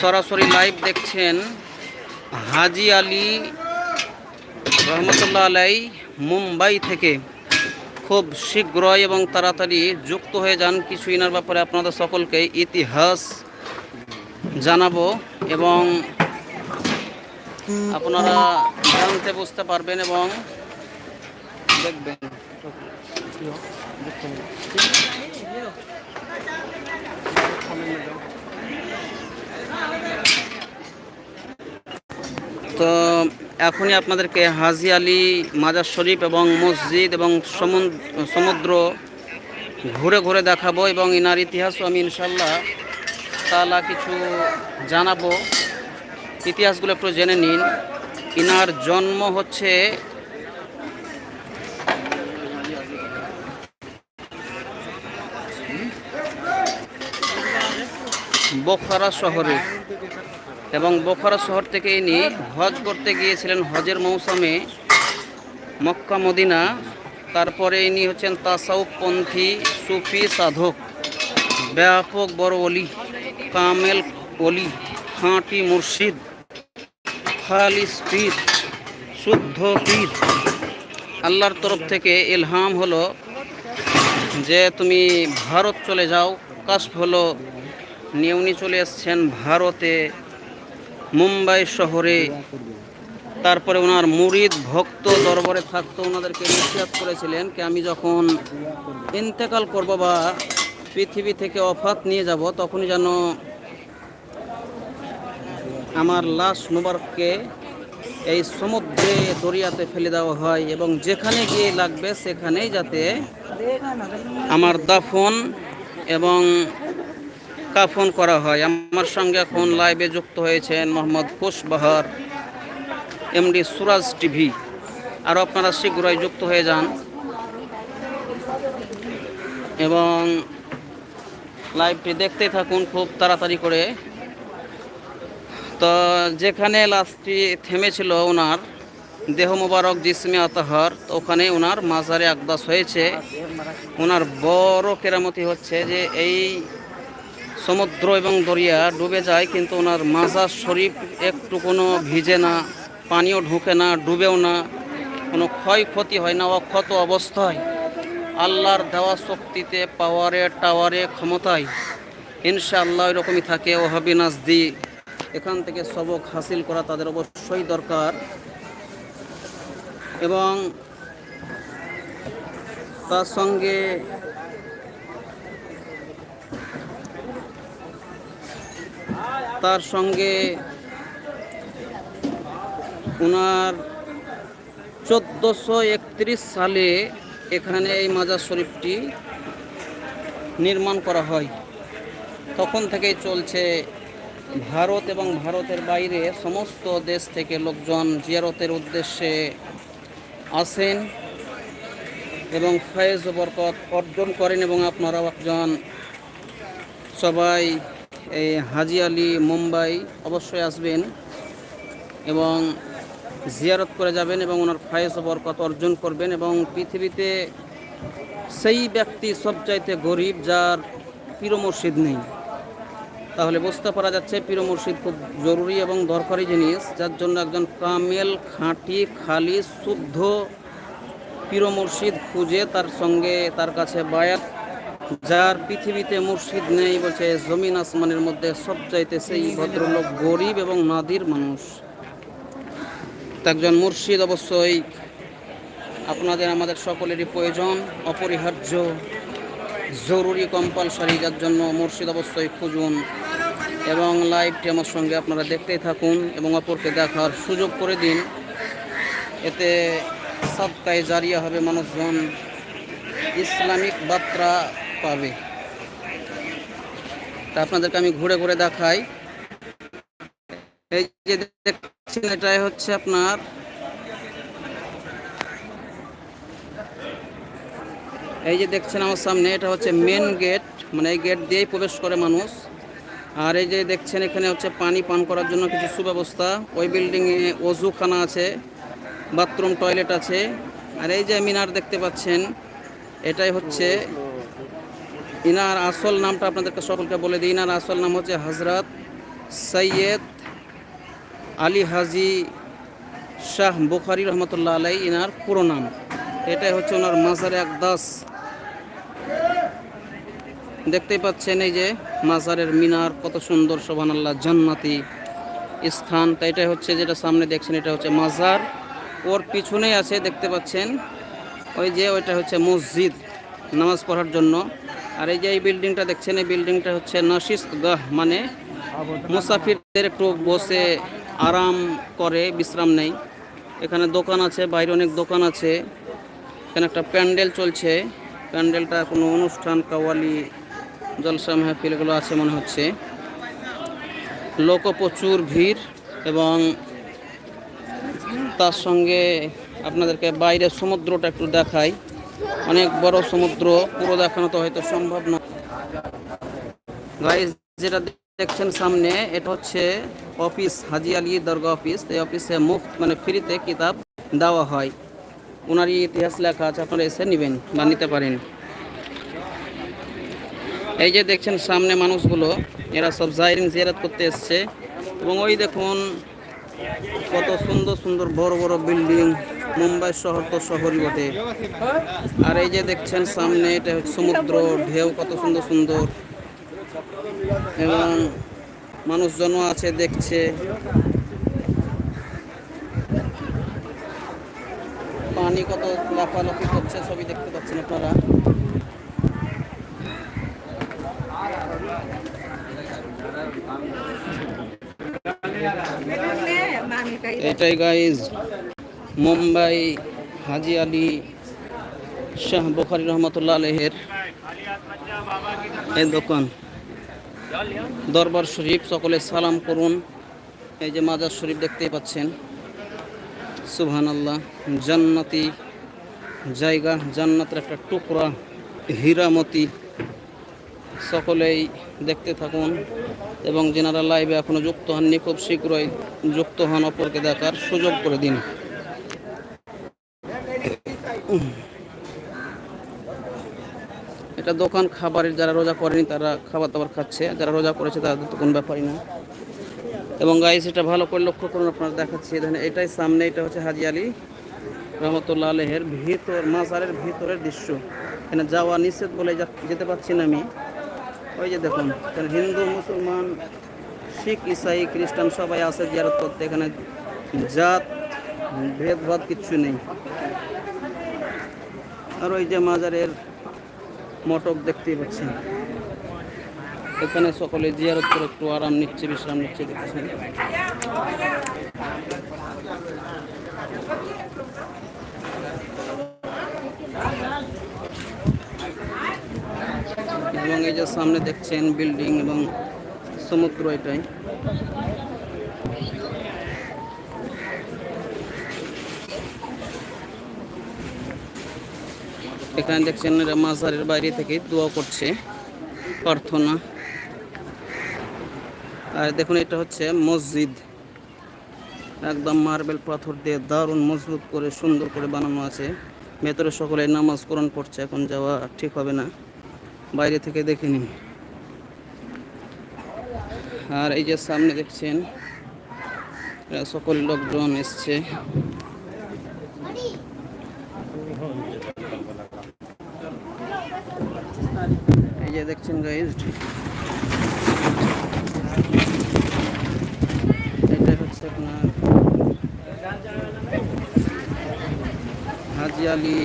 সরাসরি লাইভ দেখছেন হাজি আলী রহমতুল্লাহ আলাই মুম্বাই থেকে। খুব শীঘ্রই এবং তাড়াতাড়ি যুক্ত হয়ে যান কিছু ইনার ব্যাপারে আপনাদের সকলকে ইতিহাস জানাব এবং আপনারা জানতে বুঝতে পারবেন এবং দেখবেন। তো এখনই আপনাদেরকে হাজি আলী মাজার শরীফ এবং মসজিদ এবং সমুদ- সমুদ্র ঘুরে ঘুরে দেখাবো এবং ইনার ইতিহাসও আমি ইনশাল্লাহ তালা কিছু জানাব। ইতিহাসগুলো একটু জেনে নিন। ইনার জন্ম হচ্ছে বোখারা শহরে। এবং বোখারা শহর থেকে ইনি হজ করতে গিয়েছিলেন হজের মৌসুমে মক্কা, মদিনা। তারপরে ইনি হচ্ছেন তাসাউপন্থী সুফি সাধক, ব্যাপক বড় অলি, কামেল অলি, খাঁটি মুর্শিদ, খালিস পীর, শুদ্ধ পীর। আল্লাহর তরফ থেকে ইলহাম হলো যে তুমি ভারত চলে যাও কাশ হলো, নিয়ে চলে এসছেন ভারতে। মুম্বাই শহরে। তারপরে ওনার মুরিদ ভক্ত দরবারে থাকতো, ওনাদেরকে নিশ্চিত করেছিলেন কি আমি যখন ইন্তেকাল করব বা পৃথিবী থেকে অফাত নিয়ে যাব, তখনই যেন আমার লাশ মুবারককে এই সমুদ্রে, দরিয়াতে ফেলে দেওয়া হয় এবং যেখানে গিয়ে লাগবে সেখানেই যাতে আমার দাফন এবং কাফন করা হয়। আমার সঙ্গে এখন লাইভে যুক্ত হয়েছেন মোহাম্মদ কুশবাহার এমডি সুরাজ টিভি। আরও আপনারা শীঘ্রই যুক্ত হয়ে যান। এবং লাইভটি দেখতে থাকুন খুব তাড়াতাড়ি করে। তো যেখানে লাস্টটি থেমেছিল ওনার দেহ মোবারক জিসমে আতাহার, তো ওখানে ওনার মাজারে আকদাস হয়েছে। ওনার বড় কেরামতি হচ্ছে যে এই সমুদ্র এবং দরিয়া ডুবে যায়, কিন্তু ওনার মাজার শরীফ একটু কোনো ভিজে না, পানিও ঢুকে না, ডুবেও না, কোনো ক্ষয়ক্ষতি হয় না, অক্ষত অবস্থায়। আল্লাহর দেওয়া শক্তিতে, পাওয়ারে, টাওয়ারে ক্ষমতায়। ইনশাআল্লাহ এরকমই থাকে, ওহাবি নাজদি। এখান থেকে সবক হাসিল করা তাদের অবশ্যই দরকার। এবং তার সঙ্গে তার সঙ্গে ওনার চোদ্দোশো একত্রিশ সালে এখানে এই মাজার শরীফটি নির্মাণ করা হয়। তখন থেকেই চলছে ভারত এবং ভারতের বাইরে সমস্ত দেশ থেকে লোকজন জিয়ারতের উদ্দেশ্যে আসেন এবং ফয়েজ বরকত অর্জন করেন এবং আপনারাও একজন সবাই এই হাজি আলী মুম্বাই অবশ্যই আসবেন এবং জিয়ারত করে যাবেন এবং ওনার ফায়েস বরকত অর্জন করবেন এবং পৃথিবীতে সেই ব্যক্তি সবচাইতে গরিব যার পীর মসজিদ নেই। তাহলে বুঝতে পারা যাচ্ছে পীর মসজিদ খুব জরুরি এবং দরকারি জিনিস, যার জন্য একজন কামেল, খাঁটি, খালি, শুদ্ধ পীর মুর্শিদ খুঁজে তার সঙ্গে তার কাছে বায়াত যার পৃথিবীতে মুর্শিদ নেই বলছে, জমিন আসমানের মধ্যে সবচাইতে সেই ভদ্রলোক গরিব এবং নাদির মানুষ। একজন মুর্শিদ অবশ্যই আপনাদের, আমাদের সকলেরই প্রয়োজন, অপরিহার্য, জরুরি কম্পালসারি যার জন্য মুর্শিদ অবশ্যই খুঁজুন। এবং লাইভটি আমার সঙ্গে আপনারা দেখতেই থাকুন এবং অপরকে দেখার সুযোগ করে দিন। এতে সবটাই জারিয়া হবে মানুষজন। ইসলামিক বার্তা পাবে তা আপনাদেরকে আমি ঘুরে ঘুরে দেখাই। এই যে দেখছেন, এটাই হচ্ছে আপনার এই যে দেখছেন আমার সামনে, এটা হচ্ছে মেন গেট মানে এই গেট দিয়েই প্রবেশ করে মানুষ। আর এই যে দেখছেন, এখানে হচ্ছে পানি পান করার জন্য কিছু সুব্যবস্থা। ওই বিল্ডিংয়ে অজুখানা আছে বাথরুম টয়লেট আছে। আর এই যে মিনার দেখতে পাচ্ছেন, এটাই হচ্ছে ইনার আসল নামটা আপনাদেরকে সকলকে বলে দিই। ইনার আসল নাম হচ্ছে হজরত সৈয়দ আলী হাজি শাহ বুখারি রহমতুল্লাহ আলাই ইনার পুরো নাম। এটাই হচ্ছে ওনার মাজারে একদাস দেখতেই পাচ্ছেন এই যে মাজারের মিনার, কত সুন্দর সোহান আল্লাহ জান্নাতি স্থান। তাই এটাই হচ্ছে যেটা সামনে দেখছেন, এটা হচ্ছে মাজার। ওর পিছনেই আছে, দেখতে পাচ্ছেন, ওই যে ওইটা হচ্ছে মসজিদ, নামাজ পড়ার জন্য। আর এই যে এই বিল্ডিংটা দেখছেন, এই বিল্ডিংটা হচ্ছে নাসিস গাহ মানে মুসাফিরদের একটু বসে আরাম করে, বিশ্রাম নেই। এখানে দোকান আছে, বাইরে অনেক দোকান আছে। এখানে একটা প্যান্ডেল চলছে। প্যান্ডেলটা কোনো অনুষ্ঠান, কাওয়ালি জলসা মাহফিল এগুলো আছে মনে হচ্ছে। লোকও প্রচুর ভিড় এবং তার সঙ্গে আপনাদেরকে বাইরের সমুদ্রটা একটু দেখাই। অনেক বড় সমুদ্র, পুরো দেখানো তো হয়তো সম্ভব না। গাইজ যেটা দেখছেন সামনে, এটা হচ্ছে অফিস হাজি আলী দরগা অফিস এই অফিসে মুফত মানে ফ্রিতে কিতাব দেওয়া হয়। ওনারই ইতিহাস লেখা আছে, আপনারা এসে নেবেন বা নিতে পারেন। এই যে দেখছেন সামনে মানুষগুলো, এরা সব জাইরিন জিয়ারত করতে এসছে। এবং ওই দেখুন, কত সুন্দর সুন্দর বড় বড় বিল্ডিং মুম্বাই শহর তো শহরই বটে। আর এই যে দেখছেন সামনে, এটা হচ্ছে সমুদ্র, ঢেউ কত সুন্দর সুন্দর। এবং মানুষজনও আছে, দেখছে। পানি কত লাফালাফি করছে, সবই দেখতে পাচ্ছেন আপনারা। এটাই গাইজ মুম্বাই হাজি আলী শাহ বুখারি রহমতুল্লাহ আলহের এই দোকান। দরবার শরীফ, সকলে সালাম করুন। এই যে মাজার শরীফ দেখতেই পাচ্ছেন। সুবহান আল্লাহ জান্নাতি জায়গা, জান্নাতের একটা টুকরা, হীরামতি। সকলেই দেখতে থাকুন এবং যেনারা লাইভে এখনও যুক্ত হননি, খুব শীঘ্রই যুক্ত হন অপরকে দেখার সুযোগ করে দিন। এটা দোকান খাবারের যারা রোজা করেনি তারা খাবার দাবার খাচ্ছে যারা রোজা করেছে তাদের তো কোনো ব্যাপারই না। এবং গাইস এটা ভালো করে লক্ষ্য করুন, আপনারা দেখাচ্ছি, এখানে এটাই সামনে, এটা হচ্ছে হাজি আলী রহমতুল্লাহ আলহের ভিতর, মাজারের ভিতরের দৃশ্য। এখানে যাওয়া নিষেধ বলে যেতে পারছি না আমি। ওই যে দেখুন, এখানে হিন্দু, মুসলমান, শিখ, ইসাই, খ্রিস্টান সবাই আছে, জিয়ারত করতে। এখানে জাত, ভেদভাব কিচ্ছু নেই। আর ওই যে মাজারের মটক দেখতেই পাচ্ছেন। এখানে সকলে জিয়ারত করে একটু আরাম নিচ্ছে, বিশ্রাম নিচ্ছে দেখছেন এবং এই যে সামনে দেখছেন বিল্ডিং এবং সমুদ্র এটাই। এখানে দেখছেন এরা মাজারের বাইরে থেকে দোয়া করছে, প্রার্থনা। আর দেখুন, এটা হচ্ছে মসজিদ। একদম মার্বেল পাথর দিয়ে দারুণ মজবুত করে, সুন্দর করে বানানো আছে। ভেতরে সকলে নামাজ কোরআন পড়ছে, এখন যাওয়া ঠিক হবে না। বাইরে থেকে দেখে নিন। আর এই যে সামনে দেখছেন, সকল লোকজন এসছে। দেখছেন গাইজ এটা হচ্ছে আপনার হাজি আলী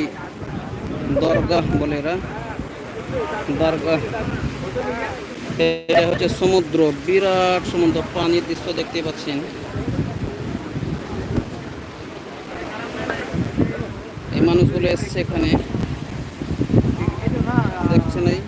দরগাহ বলে এরা। দরগাহ। এটা হচ্ছে সমুদ্র, বিরাট সমুদ্র, পানির দৃশ্য দেখতে পাচ্ছেন। এই মানুষগুলো এসছে এখানে। দেখছেন এই?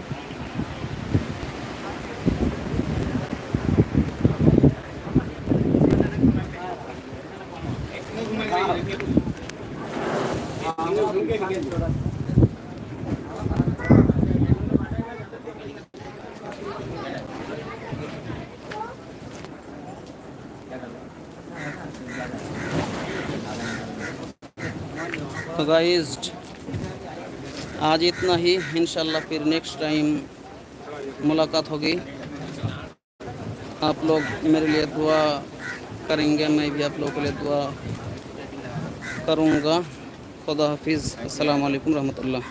तो गाइज़ आज इतना ही। इनशाला फिर नेक्स्ट टाइम मुलाकात होगी। आप लोग मेरे लिए दुआ करेंगे, मैं भी आप लोगों के लिए दुआ करूँगा। खुदा हाफिज़। अल्लाम वालेकुम रहमतुल्लाह।